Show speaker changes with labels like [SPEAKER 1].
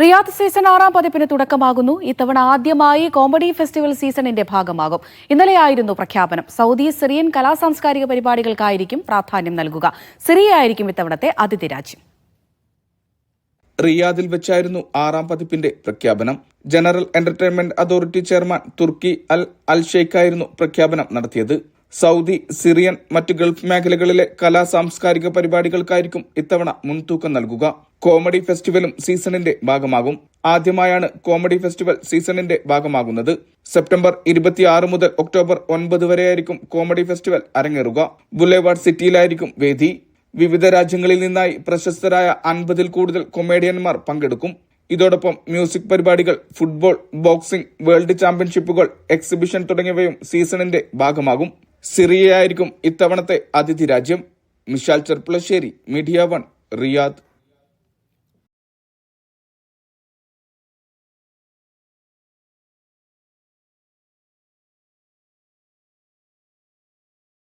[SPEAKER 1] Riyadh season ആറാം പതിപ്പിന് തുടക്കമാകുന്നു. ഇത്തവണ ആദ്യമായി കോമഡി ഫെസ്റ്റിവൽ സീസണിന്റെ ഭാഗമാകും. ഇന്നലെയായിരുന്നു പ്രഖ്യാപനം. സൗദി സിറിയൻ കലാ സാംസ്കാരിക പരിപാടികൾക്കായിരിക്കും പ്രാധാന്യം നൽകുക. സിറിയയായിരിക്കും ഇത്തവണത്തെ അതിഥി രാജ്യം.
[SPEAKER 2] റിയാദിൽ വെച്ചായിരുന്നു ആറാം പതിപ്പിന്റെ പ്രഖ്യാപനം. General entertainment authority chairman Turki Al Al ഷെയ്ഖായിരുന്നു പ്രഖ്യാപനം നടത്തിയത്. സൗദി സിറിയൻ മറ്റ് ഗൾഫ് മേഖലകളിലെ കലാ സാംസ്കാരിക പരിപാടികൾക്കായിരിക്കും ഇത്തവണ മുൻതൂക്കം നൽകുക. കോമഡി ഫെസ്റ്റിവലും സീസണിന്റെ ഭാഗമാകും. ആദ്യമായാണ് കോമഡി ഫെസ്റ്റിവൽ സീസണിന്റെ ഭാഗമാകുന്നത്. സെപ്റ്റംബർ ഇരുപത്തിയാറ് മുതൽ ഒക്ടോബർ ഒൻപത് വരെയായിരിക്കും കോമഡി ഫെസ്റ്റിവൽ അരങ്ങേറുക. ബുലേവാർഡ് സിറ്റിയിലായിരിക്കും വേദി. വിവിധ രാജ്യങ്ങളിൽ നിന്നായി പ്രശസ്തരായ അൻപതിൽ കൂടുതൽ കൊമേഡിയന്മാർ പങ്കെടുക്കും. ഇതോടൊപ്പം മ്യൂസിക് പരിപാടികൾ ഫുട്ബോൾ ബോക്സിംഗ് വേൾഡ് ചാമ്പ്യൻഷിപ്പുകൾ എക്സിബിഷൻ തുടങ്ങിയവയും സീസണിന്റെ ഭാഗമാകും. സിറിയയായിരിക്കും ഇത്തവണത്തെ അതിഥി രാജ്യം. Mishal Cherpulassery media one Riyadh.